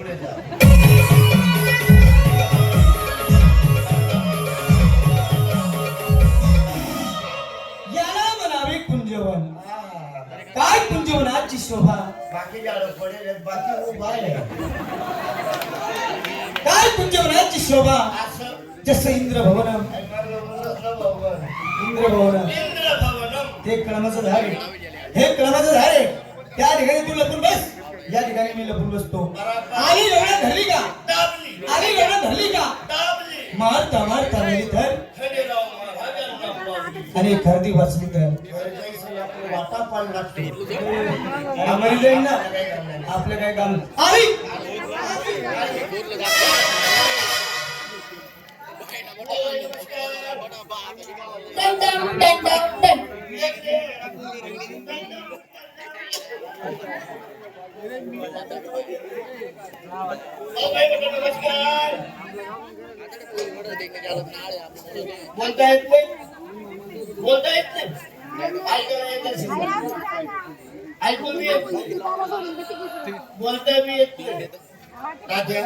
पुढे याला म्हणावे कुंजवन. काय कुंजवनाची शोभा? बाकी बाकी काय कुंजवनाची शोभा? जसं इंद्र भवन इंद्र भवन ते कळमाचं झाड हे त्या ठिकाणी तू बस? या ठिकाणी मी लपून बसतो. आली लग्न धरली का? आली लग्न धरली का? मारता मारता मेली तर. आणि खरेदी वाचली तर? आपलं ना काय काम? आली बोलता येत नाही बोलता येत नाही ऐकायला येत असेल. ऐकून बी येत नाही बोलता बी येत नाही तात्या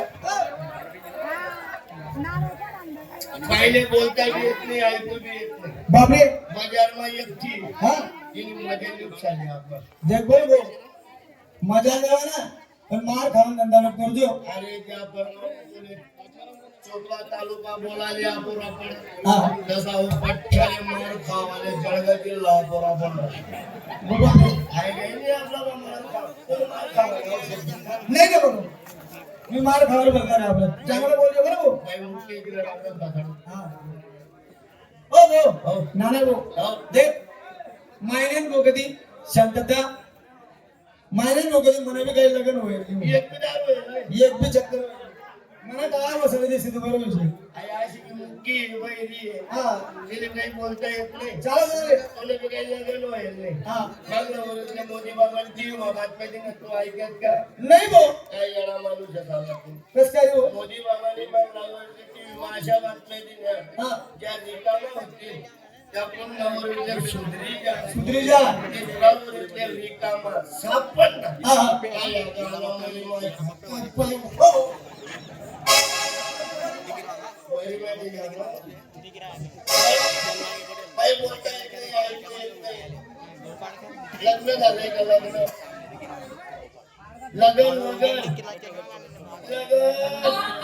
पहिले बोलता येत नाही ऐकू बी येत नाही. बापरे. बजारमा एकटी. हा. तिने मध्ये नुकसान आपण जग बोल गो. मजा द्यावा ना. पण मार खाऊन धंदा नको करजो अरे त्या परमाने चोपला तालुका बोलाले आपण आपण हा जसा मार खावाले आपण आपण नाही मार का बघू मी खावर बोलणार आहे आपलं चांगलं बोलतो. ओ भाऊ. नाना भाऊ. देख मायनेन गो कधी शांतता मायनेन गो कधी मना बी काही लग्न होईल एक बी चक्कर मला काय बसलं दिसते तू बरोबर मुक्की आहे, बैरी आहे. हा तिला काही बोलता येत नाही चालेल तुला बी काही लग्न व्हायला नाही हा मंगळवारच्या मोदी बाबांची टीव्ही बातम्या दिली तू ऐकत का नाही भाऊ काय येडा माणूस कस काय मोदी टीव्ही अशा बातम्या दिल्या हा ज्या होतील त्या रिकामा काय. काही बोलता येत नाही. लग्न झालंय का लग्न लगन? लगन लगन. लगन. लगन.